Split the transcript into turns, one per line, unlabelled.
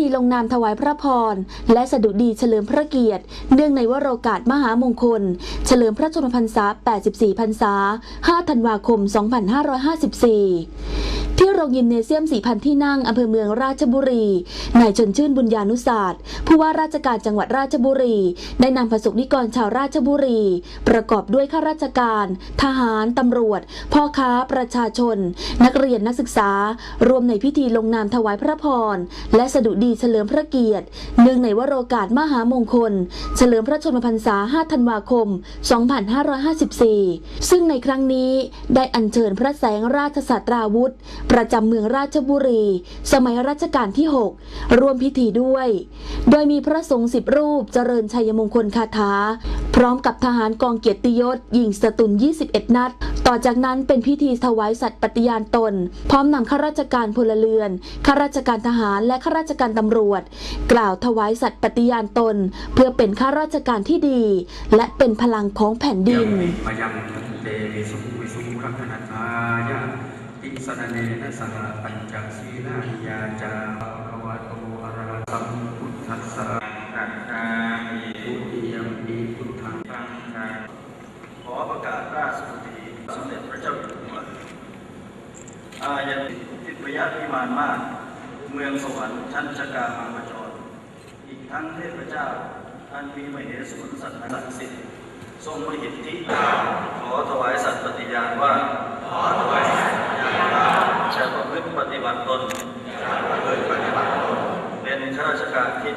ธีลงนามถวายพระพร และสดุดีเฉลิมพระเกียรติ เนื่องในวโรกาสมหามงคล เฉลิมพระชนมพรรษา 84 พรรษา 5 ธันวาคม 2554ที่ รงยิมเนเซียม 4,000 ที่นั่งอำเภอเมืองราชบุรี นายชนชื่นบุญญานุศาสตร์ ผู้ว่าราชการจังหวัดราชบุรี ได้นำประสบนิกรชาวราชบุรี ประกอบด้วยข้าราชการ ทหาร ตำรวจ พ่อค้า ประชาชน นักเรียนนักศึกษา รวมในพิธีลงนามถวายพระพร และสดุดีเฉลิมพระเกียรติเนื่องในวโรกาสมหามงคล เฉลิมพระชนมพรรษา 5 ธันวาคม 2554 ซึ่งในครั้งนี้ได้อัญเชิญพระแสงราชสัตราวุธประจำเมืองราชบุรี สมัยรัชกาลที่ 6 ร่วมพิธีด้วย โดยมีพระสงฆ์สิบรูปเจริญชัยมงคลคาถา พร้อมกับทหารกองเกียรติยศยิงสตุน21 นัด ต่อจากนั้นเป็นพิธีถวายสัตย์ปฏิญาณตน พร้อมนำข้าราชการพลเรือนข้าราชการทหารและข้าราชการตำรวจ กล่าวถวายสัตย์ปฏิญาณตน เพื่อเป็นข้าราชการที่ดี และเป็นพลังของแผ่นดิน
พยังทันเตวิสุวิสุรัตนายะอิสระเนนะสหปัญจศีลานิยาจาภวะโตอระหะสัมพุทธัสสะกัจจามิพุทธิยมปิพุทธังตังกังขอประกาศราชสติสมเด็จพระเจ้าอยู่หัวอายันติทิพยาพิมานมาก เมืองสวรรค์ชั้นชกามามาจร อีกทั้งเทพเจ้าท่านมีมเหสวนสัตว์ศักดิ์สิทธิ์ทรงมหิทธิขอถวายสัตย์ปฏิญาณว่าขอถวาย